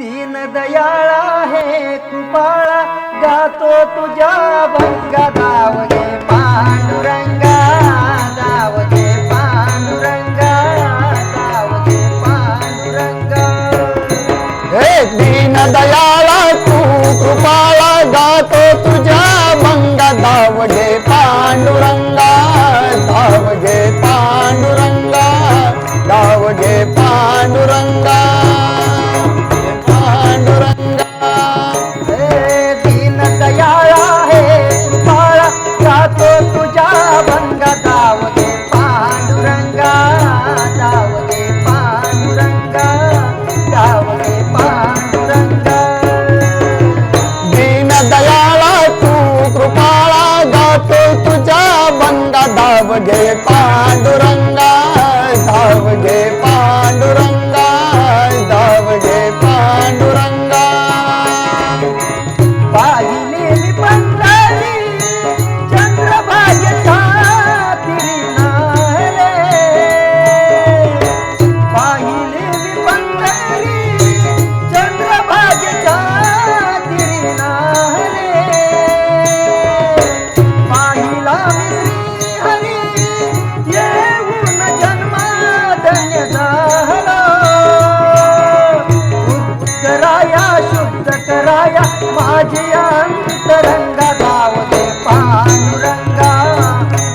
दीन दयाळा हे कृपाळा. गातो तुझ्या भंग दावगे पांडुरंगा दावगे पांडुरंगा दावगे पांडुरंगा. हे दीन दयाळा तू कृपाळा गातो तुझ्या भंग दावगे पांडुरंगा धावगे पांडुरंगा धावगे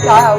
Gọi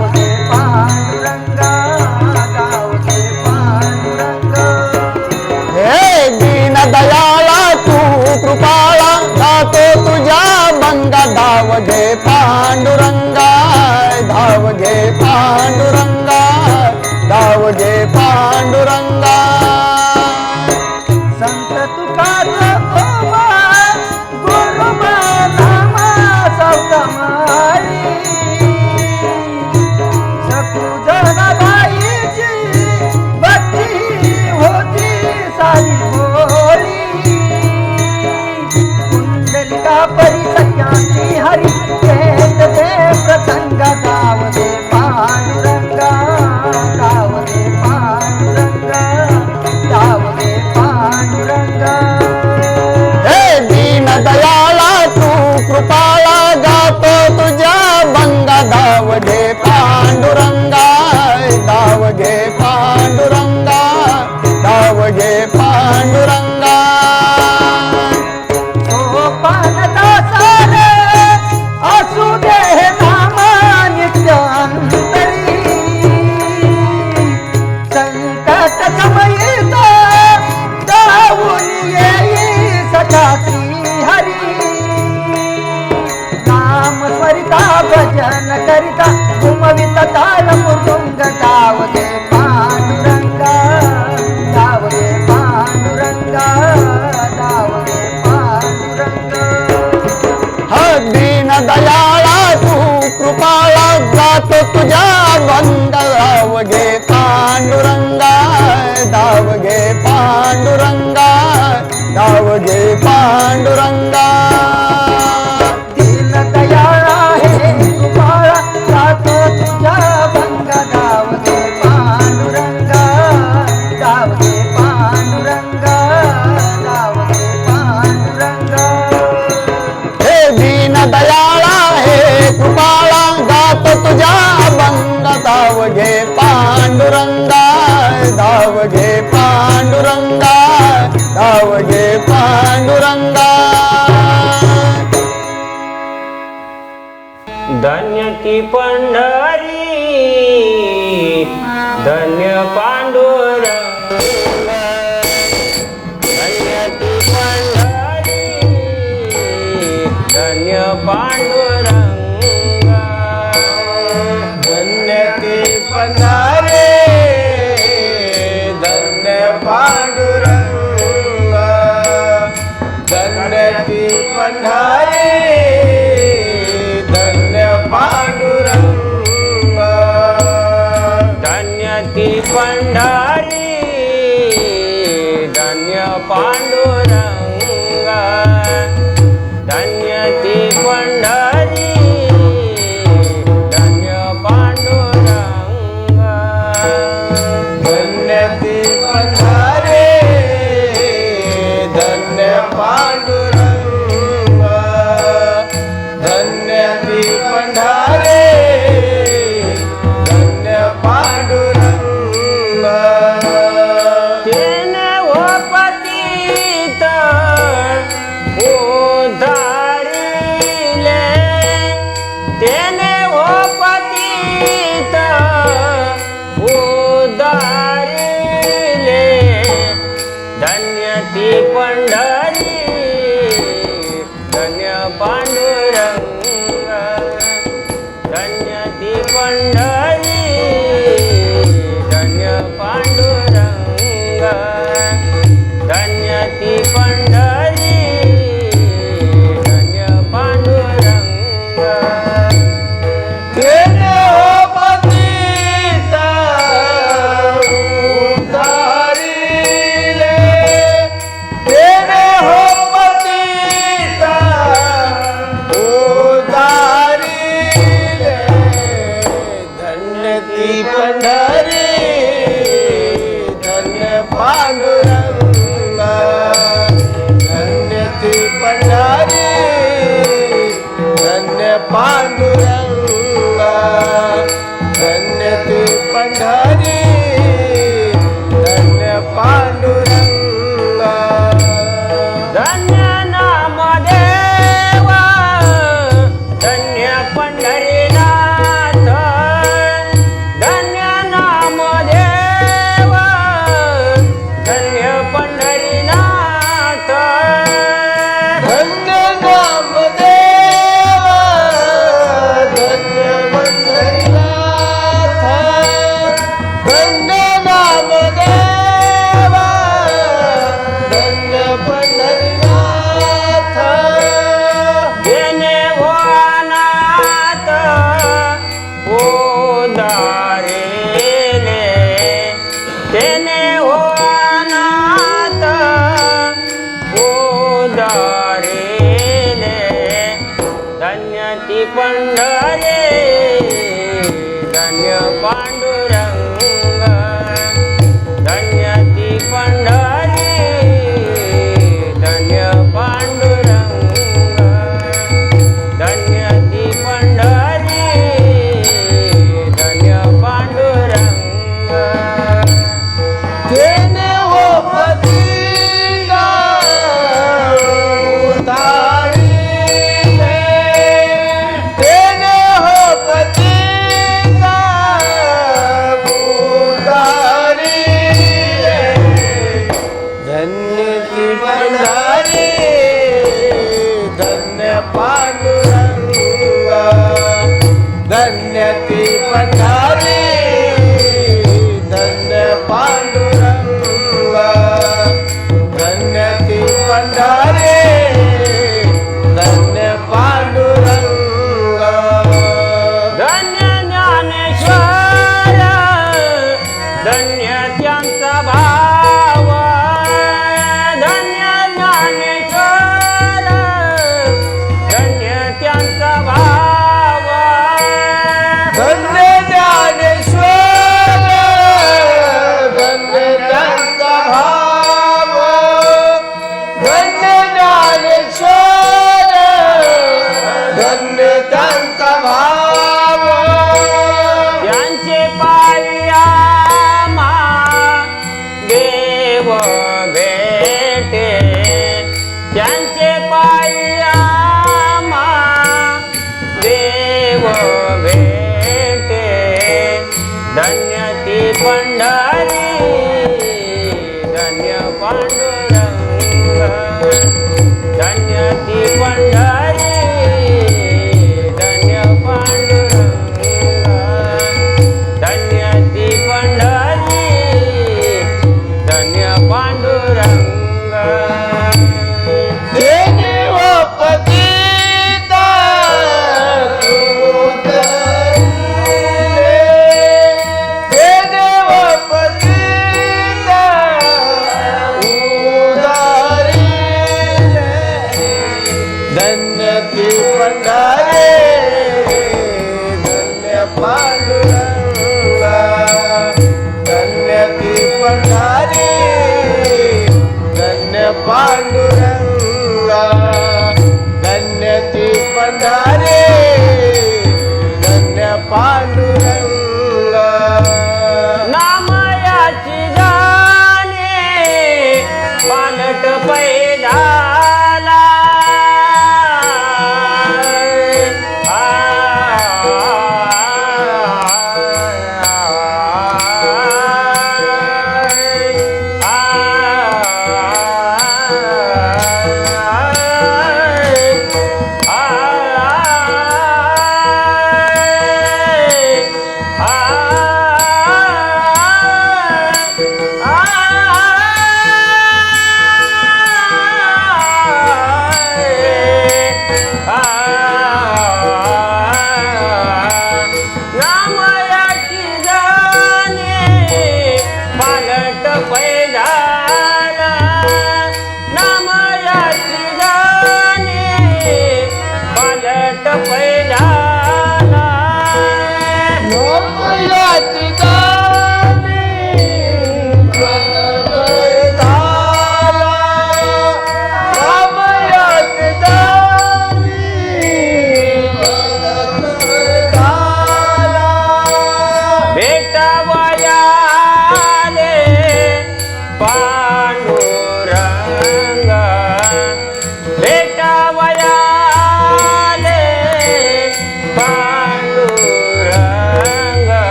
ताल मृदुंग पांडुरंगा गाव कृपाळा जातो तुझ्या बंद गाव गे पांडुरंगा गाव गे पांडुरंगा पांडुरंगा. धन्य ती पंढरी धन्य पांडुर धन्य ती पंढरी धन्य पांडुरंग। धन्य ती पंढरी धन्य पांडुरंग। धन्य ती पंढरी। धन्य ती पंढरे धन्य पांडू धन्य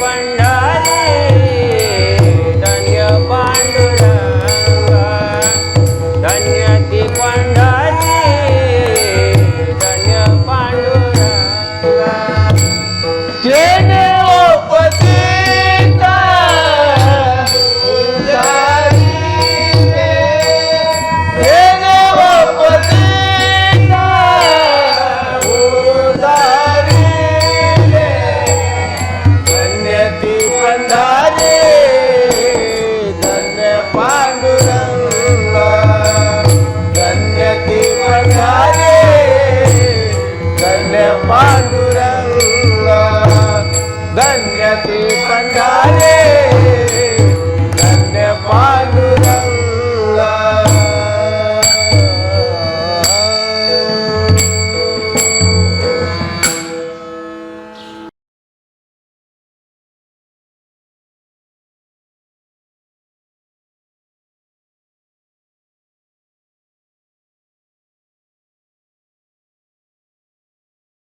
பண்ண